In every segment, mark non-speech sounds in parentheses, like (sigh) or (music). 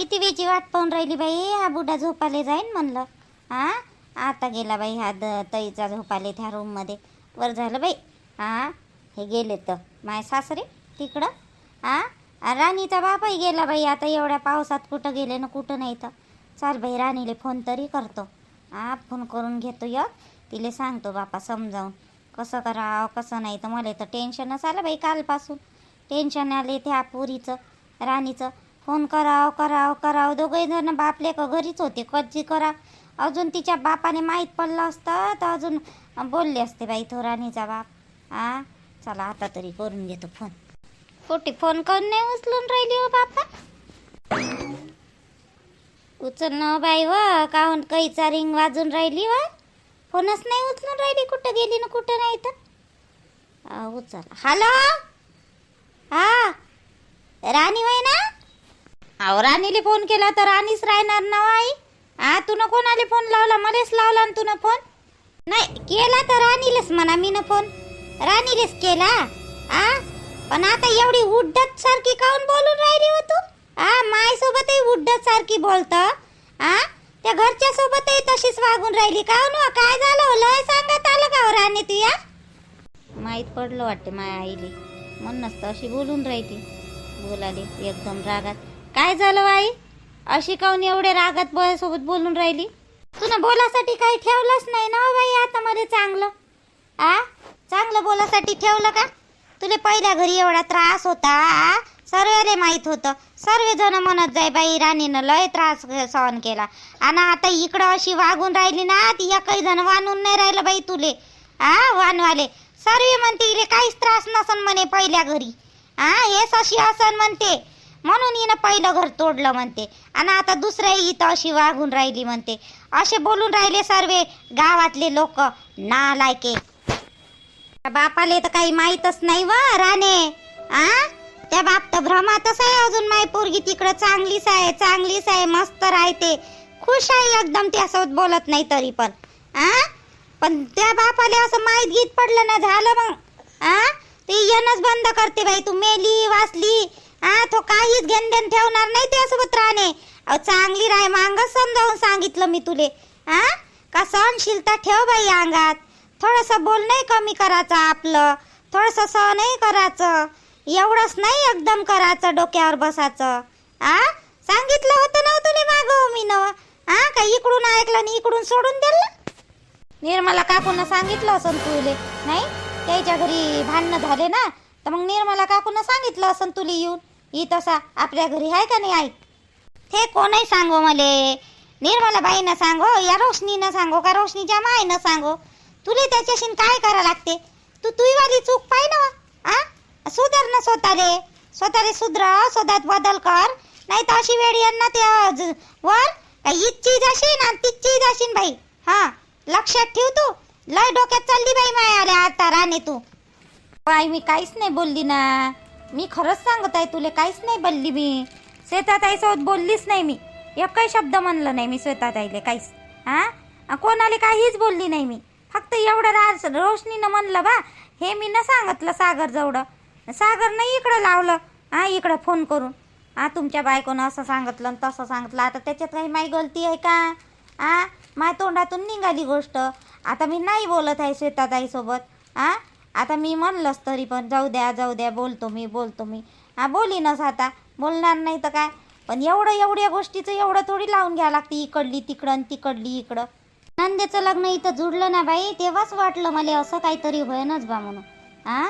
किती वेळची वाट पाहून राहिली बाई? हा बुडा झोपाले जाईन म्हणलं. हां? आता गेला बाई हा द तईचा झोपाले त्या रूममध्ये वर झालं बाई. हा? हे गेले तर. माय सासरे तिकडं? हा? राणीचा बापही गेला बाई. आता एवढ्या पावसात कुठं गेले ना कुठं नाही तर. चाल बाई राणीले फोन तरी करतो. हा फोन करून घेतो य तिले सांगतो बापा समजावून. कसं करावं कसं नाही तर. मला तर टेन्शनच आलं बाई कालपासून. टेन्शन आले त्या पुरीचं राणीचं. फोन कराव कराव कराव. दोघंही जण बापले का घरीच होते. कच्ची करा. अजून तिच्या बापाने माहीत पडलं असतं तर अजून बोलले असते बाई तो राणीचा बाप. हा चला आता तरी करून घेतो फोन. कुठे फोन करून नाही उचलून राहिली हो बापा. उचल ना हो बाई व काहून कैचा रिंग वाजून राहिली व फोनच नाही उचलून राहिली. कुठं गेली ना कुठं नाही तर. उचल. हॅलो? हा राणी वय ना अहो राणीले फोन केला तर राणीच राहणार ना आई हा तुनं कोणाला फोन लावला? मलाच लावला ना तुनं फोन नाही केला तर राणीलेच म्हणा मीनं फोन राणीलेच केला. आ पण आता एवढी उड्डत सारखी काऊन बोलून राहिली हो तू? आ मायसोबतही उड्डत सारखी बोलत. आ त्या घरच्या सोबतही तशीच वागून राहिली. काऊन हो? काय झालं हो? लय सांगत आलं का हो राणी तू या माहीत पडलं वाटते माया आईले. म्हणूनच तर अशी बोलून राहिली. बोलाली एकदम रागात. काय झालं आई अशी काऊन एवढे रागात सोबत बोलून राहिली? तुला बोलासाठी काही ठेवलंच नाही ना हो बाई आता मध्ये चांगलं? आ? चांगलं बोलासाठी ठेवलं का? तुले पहिल्या घरी एवढा त्रास होता आ? सर्वेले माहीत होतं. सर्व जण म्हणत जाय बाई राणीनं लय त्रास सहन केला. आणि आता इकडं अशी वागून राहिली ना ती एकही जण वानून नाही राहिलं बाई तुले. आ? वानवाले. सर्व म्हणते इले काहीच त्रास नसन म्हणे पहिल्या घरी. आ? हेच अशी असन म्हणते. म्हणून हिनं पहिलं घर तोडलं म्हणते. आणि आता दुसऱ्या इथं अशी वागून राहिली म्हणते. असे बोलून राहिले सर्वे गावातले लोक ना लायके बापाले तर काही माहीतच नाही व राणे. आ? त्या बाप तर भ्रमातच आहे अजून. माय पोरगी तिकडं चांगलीच आहे चांगलीच आहे मस्त राहते. खुश आहे एकदम त्यासोबत बोलत नाही तरी पण. आ? पण त्या बापाले असं माहीत गीत पडलं ना झालं मग. आ? ते येणंच बंद करते बाई तू. मेली वाचली आ तो काहीच घेण देण ठेवणार नाही त्यासोबत राहणे अहो चांगली राय मांग समजावून सांगितलं मी तुले. आ? का सहनशीलता ठेव बाई अंगात. थोडस बोलणंही कमी करायचं आपलं. थोडस सहनही करायचं. एवढंच नाही एकदम करायचं डोक्यावर बसायचं. आ? सांगितलं होतं ना हो तुले मागव हो मी न हा का इकडून ऐकलं आणि इकडून सोडून दिलं? निर्मला काकून सांगितलं असं तुले. नाही? त्याच्या घरी भांडणं झाले ना? तर मग निर्मला काकून सांगितलं असं तुला येऊन. ही तसा आपल्या घरी आहे का नाही आई? ते कोणही सांगो मले. निर्मलाबाईनं सांगो या रोशनीनं सांगो का रोशनीच्या मायनं सांगो. तुले त्याच्याशी काय करा लागते? तू तुही वाली चूक पाय ना आ? सुधर ना स्वतःले. स्वतःले सुधर स्वतःत बदल कर. नाही तर अशी वेळ येणार ते ज- वर का इच्छी जाशीन आणि चीज जाशीन बाई. हा लक्षात ठेव तू. लय डोक्यात चालली बाई माया आता राणे तू. बाई मी काहीच नाही बोलली ना. मी खरंच सांगत आहे तुले काहीच नाही बोलली मी. श्वेताताईसोबत बोललीच नाही मी. एकही शब्द म्हणलं नाही मी श्वेताताईले काहीच. हां? कोणाला काहीच बोलली नाही मी. फक्त एवढं राज रोशनीनं म्हणलं बा हे मी न सांगितलं सागर जवळं सागरनं इकडं लावलं. हां इकडं फोन करून. हा तुमच्या बायकोनं असं सांगितलं आणि तसं सांगितलं. आता त्याच्यात काही माही गलती आहे का? हां? माय तोंडातून निघाली गोष्ट. आता मी नाही बोलत आहे श्वेताताईसोबत. हां? आता मी म्हणलंच तरी पण जाऊ द्या जाऊ द्या बोलतो मी बोलतो मी. हा बोलीनच आता. बोलणार नाही तर काय? पण एवढं एवढ्या गोष्टीचं एवढं थोडी लावून घ्यावं लागते इकडली तिकडं आणि तिकडली इकडं. नंदेचं लग्न इथं जुडलं ना बाई तेव्हाच वाटलं मला असं काहीतरी होईनच बा म्हणून. हा?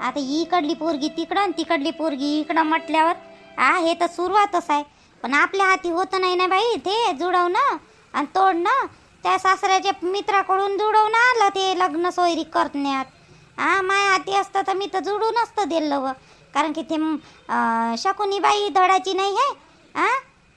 आता इकडली पोरगी तिकडं आणि तिकडली पोरगी इकडं म्हटल्यावर हा हे तर सुरुवातच आहे. पण आपल्या हाती होतं नाही ना बाई ते जुडवणं आणि तोडणं. त्या सासऱ्याच्या मित्राकडून जुडवणं आलं ते लग्न सोयरी करण्यात. हा माय हाती असतं तर मी तर जुडून असतं दिलं व कारण की ते शकुनीबाई शकुनी बाई धडाची नाही आहे हा?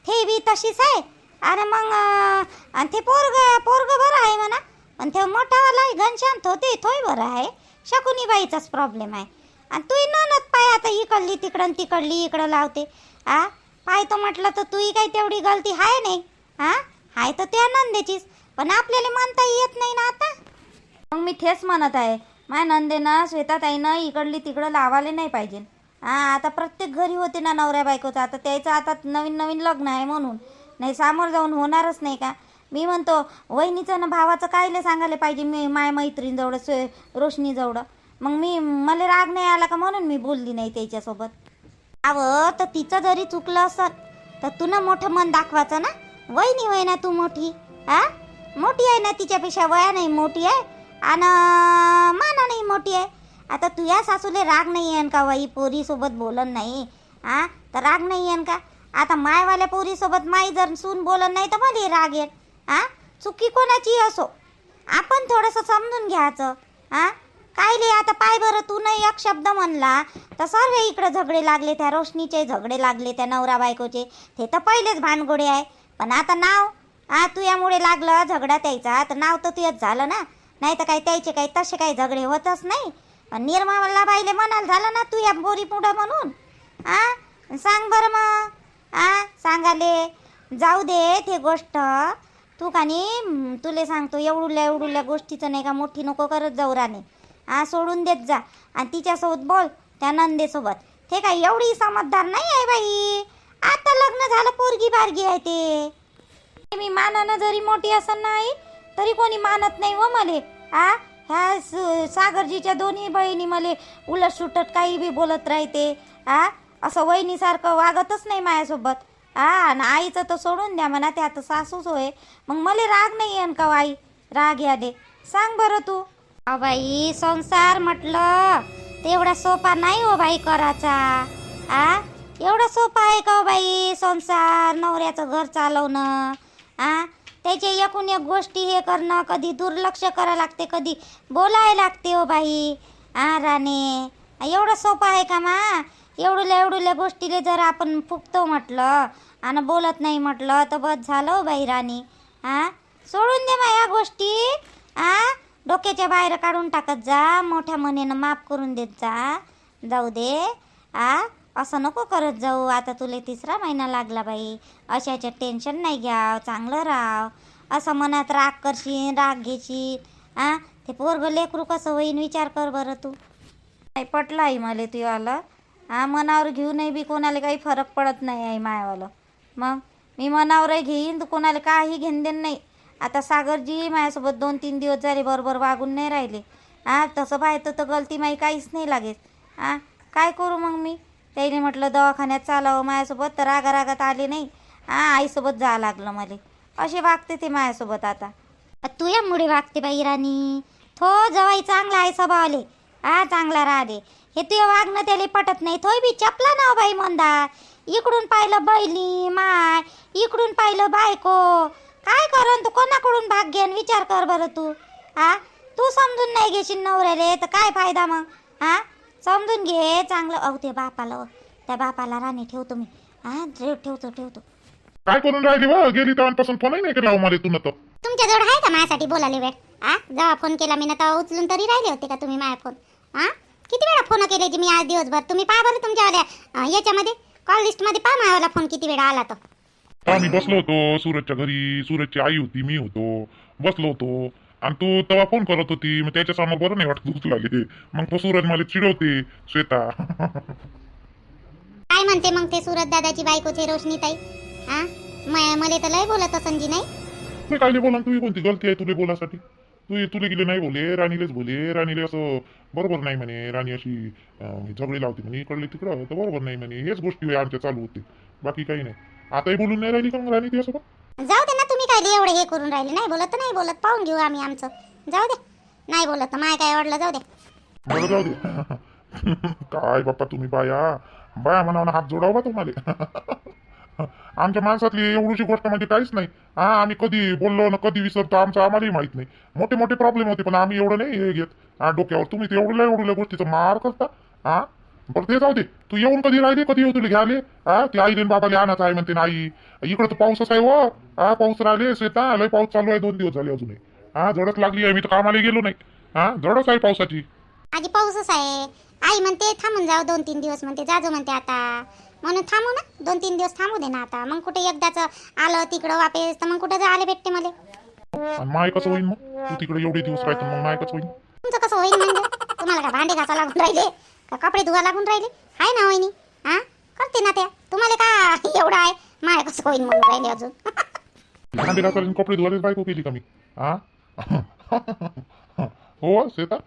ते बी तशीच आहे. अरे मग आणि ते पोरग पोरग बरं आहे म्हणा. पण ते मोठावाला आहे, घनशांत होते थोय बरं आहे. शकुनी बाईचाच प्रॉब्लेम आहे. आणि तूही ननद पाय आता इकडली तिकडं तिकडली इकडं लावते. आ पाय तो म्हटलं तर तुही काही तेवढी गलती आहे नाही. हा? हाय तर त्या नंदेचीच पण आपल्याला म्हणता येत नाही ना आता. मग मी तेच म्हणत आहे. माय नंदेनं श्वेताताईनं इकडली तिकडं लावायला नाही पाहिजे. हा आता प्रत्येक घरी होते ना नवऱ्या बायकोचं. आता त्याचं आता नवीन नवीन लग्न आहे म्हणून. नाही सामोर जाऊन होणारच नाही का? मी म्हणतो वहिनीचं ना भावाचं कायले सांगायला पाहिजे? मी माय मैत्रीणजवळ स्वे रोशनीजवळ. मग मी मला राग नाही आला का म्हणून मी बोलली नाही त्याच्यासोबत? अवं तर तिचं जरी चुकलं असत तर तू ना मोठं मन दाखवायचं ना? वहिनी होय ना तू मोठी? हा मोठी आहे ना तिच्यापेक्षा? वया नाही मोठी आहे? आणि माना नाही मोठी आहे. आता तुझ्या सासूले राग नाही येन का बाई? पोरीसोबत बोलन नाही. हा तर राग नाही येन का? आता मायवाल्या पोरीसोबत माई जर सून बोलन नाही तर मला राग येत हां चुकी कोणाची असो? आपण थोडंसं समजून घ्यायचं. हां काय कायले आता पाय बरं तू नाही एक शब्द म्हणला तर सर्व इकडे झगडे लागले त्या रोशनीचे झगडे लागले त्या नवरा बायकोचे. ते तर पहिलेच भानगोडे आहे. पण आता नाव? हा तू यामुळे लागलं झगडा त्यायचा तर नाव तर तुझंच झालं ना? नाही तर काही त्याचे काही तसे काही झगडे होतच नाही. पण निर्मला बाईले म्हणाल झालं ना तू या बोरी पुढं म्हणून. आ? सांग बरं मग. आ? सांगाले जाऊ दे ते गोष्ट. तू का नाही तुले सांगतो एवढुल्या एवढुल्या गोष्टीचं नाही का मोठी नको करत जाऊ राणे. हा सोडून देत जा. आणि तिच्यासोबत बोल त्या नंदेसोबत. ते काय एवढी समजदार नाही आहे बाई. आता लग्न झालं पोरगी बारगी आहे ते. मी मानानं जरी मोठी असं नाही तरी कोणी मानत नाही व मले. आ? ह्या स- सागरजीच्या दोन्ही बहिणी मले उलट सुटत काही बी बोलत राहते. आ? असं वहिनीसारखं वागतच नाही माझ्यासोबत. आ? आणि आईचं तर सोडून द्या म्हणा ते आता सासूच होय. मग मला राग नाही येईन का आई राग या दे. सांग बरं तू. अ बाई संसार म्हटलं तेवढा सोपा नाही हो बाई करायचा. आ? एवढा सोपा आहे का हो बाई संसार नवऱ्याचं घर चालवणं? आ? त्याचे एकूण एक गोष्टी हे करणं कधी दुर्लक्ष करावं लागते कधी बोलायला लागते हो बाई. आ राणे. एवढं सोपं आहे का मा? एवढुल्या एवढुल्या गोष्टीले जर आपण फुकतो म्हटलं आणि बोलत नाही म्हटलं तर बस झालं हो बाई राणी. आ? सोडून दे मा या गोष्टी. आ? डोक्याच्या बाहेर काढून टाकत जा मोठ्या मनेनं माफ करून देत जा. जाऊ दे. आ? असं नको करत जाऊ. आता तुले तिसरा महिना लागला बाई. अशाचं टेन्शन नाही घ्या चांगलं राहाव. असं मनात राग करशील राग घेशील. आ? ते पोरग लेकरू कसं होईन विचार कर बरं तू. नाही पटलं आहे मला तू आलं हा मनावर घेऊनही बी. कोणाला काही फरक पडत नाही आहे मायावालं. मग? मी मनावरही घेईन तर कोणाला काही घेण देण नाही. आता सागरजी माझ्यासोबत दोन तीन दिवस झाले बरोबर वागून नाही राहिले. हा तसं पाहतं तर गलती माही काहीच नाही लागेल. हा काय करू मग मी? त्याने म्हटलं दवाखान्यात चालावं माझ्यासोबत तर रागा रागात आले नाही. हा आईसोबत जावं लागलं मला. असे वागते ते माझ्यासोबत आता. तू यामुळे वागते बाई राणी. थो जवाई चांगला आहे स्वभावाले. हा चांगला राहते. हे तुझं वागणं त्याला पटत नाही. थोय बी चपला ना बाई मंदा. इकडून पाहिलं बैली माय. इकडून पाहिलं बायको. काय करन तू? कोणाकडून भाग घेन विचार कर बरं तू? हा तू समजून नाही घेशील नवऱ्याले तर काय फायदा मग? हा समजून घे चांगलं. अहो ते बापाला हो. त्या बापाला राणी ठेवतो मी. हा ठेव ठेवतो ठेवतो. काय करून राहिली व? गेली तेव्हापासून फोनही नाही केला हो मला तुला तर. तुमच्याजवळ आहे का माझ्यासाठी बोलायला वेळ? आ जेव्हा फोन केला मी ना तेव्हा उचलून तरी राहिले होते का तुम्ही माझा फोन? आ किती वेळा फोन केले जी मी आज दिवसभर? तुम्ही पहा बरं तुमच्यावाल्या अं, याच्यामध्ये कॉल लिस्टमध्ये पहा माझ्यावाला फोन किती वेळा आला तो. आम्ही बसलो होतो सूरजच्या घरी. सूरजची आई होती मी होतो. बसलो होतो. आणि तू तेव्हा फोन करत होती मग त्याच्यासमोर बरं नाही वाटत उचलाले मग तो सूरज मला चिडवते श्वेता. काय म्हणते मग ते सुरत दादाची बायकोचे रोशनी ताई? मला तर लय बोलत असन जी नाही? मी काय बोला तुझी कोणती गलती आहे तुला बोलासाठी तू तुला गेले नाही बोले राणीलेच बोले राणीले असं बरोबर नाही म्हणे राणी अशी झगडे लावते म्हणे इकडले तिकडं तर बरोबर नाही म्हणे हेच गोष्टी आमच्या चालू होते. बाकी काही नाही. आताही बोलून नाही राहिली का मग राणी तुझ्यासोबत जाऊ दे ना तुम्ही काय एवढे हे करून राहिले? नाही बोलत तर नाही बोलत. पाहून घेऊ आम्ही आमचं. जाऊ दे. नाही बोलत तर माय काय आवडलं जाऊ दे. बरं जाऊ दे. काय बाप्पा तुम्ही बाया? बाया म्हणावं हात जोडावा बा तुम्हाला. आमच्या माणसातली एवढीची गोष्ट म्हणजे काहीच नाही. हा आम्ही कधी बोललो ना कधी विसरतो आमचं आम्हालाही माहीत नाही. मोठे मोठे प्रॉब्लेम होते पण आम्ही एवढं नाही हे घेत. डोक्यावर तुम्ही ते एवढल्या एवढल्या गोष्टीचं मार करता. हा? बरं ते जाऊ दे. तू येऊन कधी राहिले? कधी येऊ तुला घ्याले हा ते आई बाबाले आणत आहे म्हणते नाही इकडं तर पाऊसच आहे व हा पाऊस राहिले शेता लय पाऊस चालू आहे दोन दिवस झाले अजूनही. हा जडच लागली आहे मी तर कामाला गेलो नाही. हा जडच आहे पावसाची. आजी पाऊसच आहे. आई म्हणते थांबून जाऊ दोन तीन दिवस म्हणते जाजो म्हणते आता. म्हणून थांबू ना. दोन तीन दिवस थांबू दे ना आता. मग कुठे एकदाच आलं तिकडं वापेस तर मग कुठं जायला भेटते मला. माय कसं होईल मग? तू तिकडे एवढे दिवस राहतो मग माय कसं होईल तुमचं कसं होईल म्हणजे? तुम्हाला का भांडे घासा लागून राहिले? का कपडे धुवा लागून राहिले. आहे ना वहिनी. हा? करते ना त्या. तुम्हाला का (laughs) एवढं आहे? माय कसं होईन म्हणून राहिले अजून? भांडे घासायला कपडे धुवायला बायको केली का मी? हा हो सीता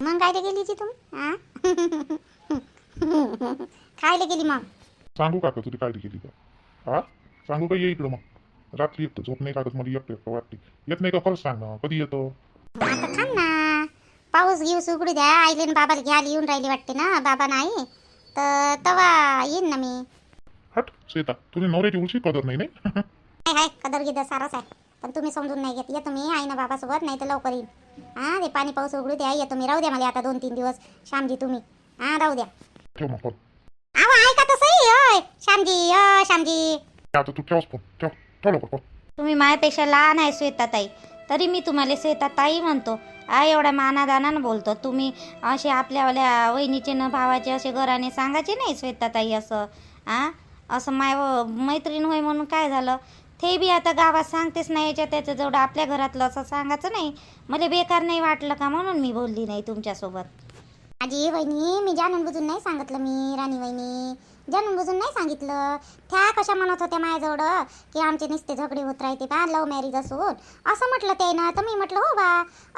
मग काय गेली ती तुम्ही? हा खायला गेली मग. सांगू का आता तुझी काळजी केली का? हा सांगू का ये इकडं मग? रात्री येतो झोप नाही लागत मला एकटं एकटं वाटते. येत नाही का? खरंच सांग ना. कधी येतो? आता थांब ना. पाऊस घेऊ सुगडू द्या. आईले न बाबाला घ्यायला येऊन राहिली वाटते ना बाबा नाही. तर तवा येईन ना मी. हट सीता तुझी नवऱ्याची उलशी कदर नाही नाही? (laughs) हाय हाय कदर गिदर सारच आहे. पण तुम्ही समजून नाही घेत. येतो मी आई ना बाबासोबत नाही तर लवकर येईन. हा ते पाणी पाऊस उघडू द्या. येतो मी. राहू द्या मला आता दोन तीन दिवस. श्यामजी तुम्ही. हा राहू द्या. ठेव मग फोन. अहो ऐका तसंही होय. श्यामजी अ श्यामजी. आता तू फोन. ठेव ठेव लवकर फोन. तुम्ही माझ्यापेक्षा लहान आहे श्वेताताई. तरी मी तुम्हाला श्वेताताई म्हणतो. आ एवढ्या मानादानानं बोलतो. तुम्ही असे आपल्यावाल्या वहिनीचे न भावाचे असे घराने सांगायचे नाही श्वेताताई असं. आ असं माय मैत्रीण होय म्हणून काय झालं? ते बी आता गावात सांगतेच नाही याच्या त्याचं जेवढं आपल्या घरातलं असं सांगायचं नाही. मला बेकार नाही वाटलं का म्हणून मी बोलली नाही तुमच्यासोबत. आजी वहिनी मी जाणून बुजून नाही सांगितलं मी राणी वहिनी. जाणून बुजून नाही सांगितलं. त्या कशा म्हणत होत्या माझ्याजवळ? की आमचे नुसते झगडे होत राहते बा लव्ह मॅरेज असून. असं म्हटलं ते ना तर मी म्हटलं हो बा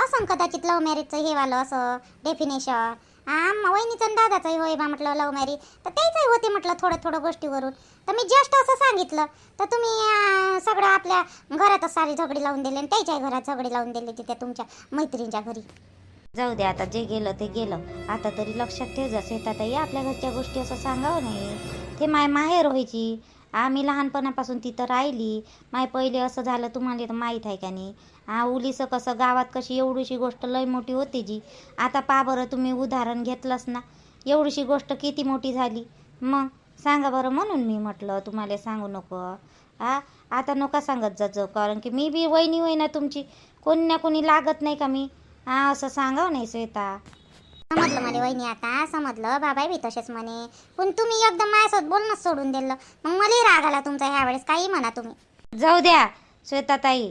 असं कदाचित लव्ह मॅरेजचं हे वालं असं डेफिनेशन आम वहिनीचं आणि दादाचंही होय बा म्हटलं लव्ह मॅरेज तर त्याचंही होते म्हटलं थोड्या थोड्या गोष्टीवरून. तर मी जस्ट असं सांगितलं. तर तुम्ही सगळं आपल्या घरातच सारी झगडे लावून दिले आणि त्याच्याही घरात झगडे लावून दिले तिथे तुमच्या मैत्रिणीच्या घरी. जाऊ दे आता जे गेलं ते गेलं. आता तरी लक्षात ठेव जा शेताताई आपल्या घरच्या गोष्टी असं सांगावं नाही. ते माय माहेर व्हायची. आम्ही लहानपणापासून तिथं राहिली. माय पहिले असं झालं तुम्हाला तर माहीत आहे का नाही? हा उलीचं कसं गावात कशी एवढीशी गोष्ट लय मोठी होती जी. आता पा बरं तुम्ही उदाहरण घेतलंच ना. एवढीशी गोष्ट किती मोठी झाली? मग सांगा बरं म्हणून मी म्हटलं तुम्हाला सांगू नको. हा आता नका सांगत जा जाऊ कारण की मी बी वहिनी होई ना तुमची. कोणी ना कोणी लागत नाही का मी? हा असं सांगावं नाही श्वेता. समजलं मला वहिनी आता समजलं. बाबाई बी तसेच म्हणे. पण तुम्ही एकदम माझ्यासोबत बोलणंच सोडून दिलं. मग मलाही राग आला तुमचा ह्या वेळेस काही म्हणा तुम्ही. जाऊ द्या श्वेताताई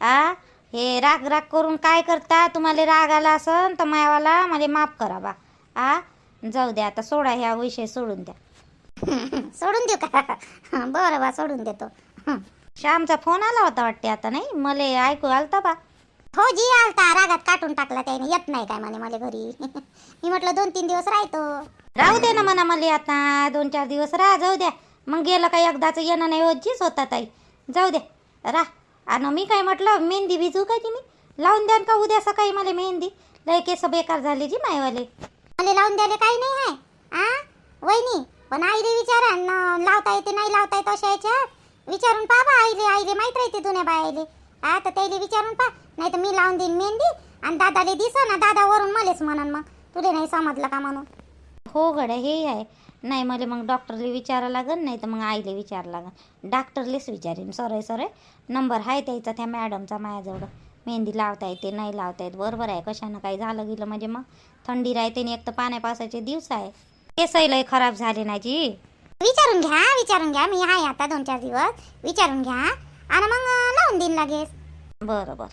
आ हे राग राग करून काय करता? तुम्हाला राग आला असन तर मायावाला मला माफ करा बा आ जाऊ द्या आता सोडा ह्या विषय सोडून द्या. (laughs) सोडून देऊ का? बरं बा सोडून देतो. श्यामचा फोन आला होता वाटते आता नाही? मला ऐकू आलता बा. हो जी आलता रागात काटून टाकला त्याने. येत नाही काय म्हणे मला घरी. (laughs) मी म्हटलं दोन तीन दिवस राहतो. राहू दे ना म्हणा मला आता. दोन चार दिवस राहा जाऊ द्या. मग गेलं का एकदाचं येणं नाही होता ताई. जाऊ दे राह. आणि मी काय म्हटलं मेहंदी भिजू काय मी लावून द्यान का उद्या सकाळी मला मेहंदी? लय केस बेकार झाले जी मायवाले. मला लावून द्यायला काही नाही आहे. आ? वहिनी पण आईले विचारा लावता येते नाही लावता येत अशा याच्यात. विचारून पहा आईले आईले माहीत राहते जुन्या बायाले. हा तर त्याला विचारून पहा. नाही तर मी लावून देईन मेहंदी आणि दादाले दिस ना दादा वरून मलेच म्हणून मग. तुले नाही समजलं का म्हणून? हो गड्या हे आहे. नाही मला मग डॉक्टरला विचारा लागन नाही तर मग आईला विचारा लागन. डॉक्टरलेच विचारेन. सरे सरे. नंबर आहे त्याचा त्या मॅडमचा माझ्याजवळ. मेहंदी लावता येते नाही लावता येत. बरोबर आहे. कशानं काही झालं गेलं म्हणजे मग? थंडी राहते आणि एक तर पाण्या पावसाचे दिवस आहे. केसही लय खराब झाले नाही जी विचारून घ्या विचारून घ्या. मी आहे आता दोन चार दिवस. विचारून घ्या. आणि मग देईन लगेच बरं बरं.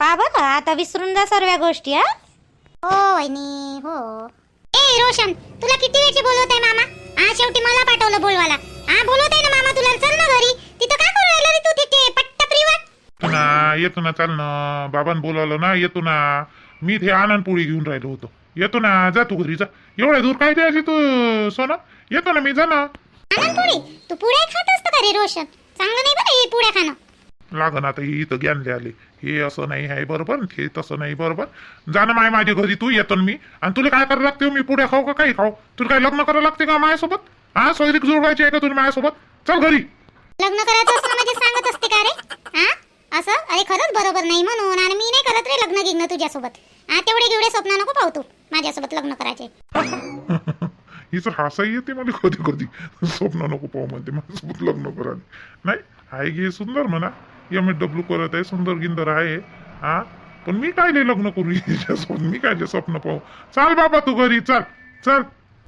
पा बरं आता विसरून जा सर्व गोष्टी हा. हो वहिनी हो. ए रोशन तुला किती वेळची बोलवत आहे मामा? हा शेवटी मला पाठवलं बोलवाला हा बोलवत आहे ना मामा तुला? चल ना घरी. तिथं काय करू राहिला रे तू तिथे? पट्टप्रीवर? येतो ना येतो ना चाल ना. बाबांनी बोलावलं ना येतो ना. मी ते आनंद पोळी घेऊन राहिलो होतो. येतो ना जा तू घरी जा. एवढ्या दूर काय द्यायची तू सोना? येतो ना मी जा ना. आनंदपुरी तू पुढे खात असतं का रे रोशन? चांगलं नाही बरं हे पुढे खाणं. लागन आता हे इथं ज्ञान द्यायले हे असं नाही आहे बरोबर हे तसं नाही बरोबर. जा ना माय माझ्या घरी तू येतो मी. आणि तुला काय करायला लागते? हो? मी पुढे खाऊ का काही खाऊ? तुला काय लग्न करायला लागते का माझ्यासोबत हा सोयरीक जुळवायची आहे का तुला माझ्यासोबत चल घरी. लग्न करायचं असं म्हणजे सांगत असते का रे? हा? असं? अरे खरंच बरोबर नाही म्हणून. आणि मी नाही करत रे लग्न गिग्न तुझ्यासोबत. हा तेवढे घेवढे स्वप्न नको पाहू तू माझ्यासोबत लग्न करायचे. (laughs) हिचं हसाई येते मला कधी कधी. स्वप्न नको पाहू म्हणते माझ्यासोबत लग्न करायला. नाही आहे की सुंदर म्हणा. एम एस डब्ल्यू करत आहे सुंदर गिंदर आहे. हा? पण मी काय लय लग्न करू हिच्यासोबत मी काय स्वप्न पाहू? चाल बाबा तू घरी चल. चल.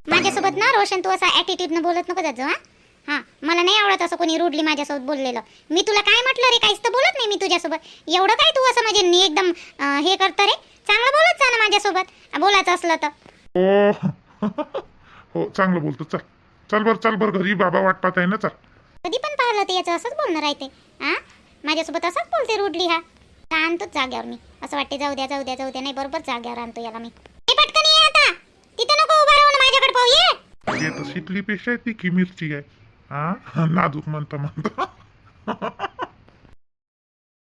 माझ्यासोबत ना रोशन तू असा ॲटिट्यूडनं बोलत नको जात हा? हा मला नाही आवडत असं कोणी रुडली माझ्यासोबत बोललेलं. मी तुला काय म्हटलं रे काहीच तर बोलत नाही मी तुझ्यासोबत. एवढं काय तू असं म्हणजे नी एकदम अं, हे करतं रे? चांगलं बोलत जा ना माझ्यासोबत. बोलायचं असलं तर. ओ हो चांगलं बोलतो. चल. चल बरं चल बरं घरी बाबा वाट पाहत आहे ना चल. कधी पण पाहिलं ते याचं असंच बोलणं राहते हा? माझ्यासोबत असंच बोलते रुडली हा. का आणतोच जाग्यावर मी. असं वाटते जाऊ द्या जाऊ द्या जाऊ द्या. नाही बरोबर जाग्यावर आणतो याला मी. पटकन ये आता. तिथे नको उभा राहून माझ्याकडे पाहू ये. हे तर शिकली पेक्षा ती की मिरची आहे. हा? नाजूक म्हणता म्हणता. (laughs)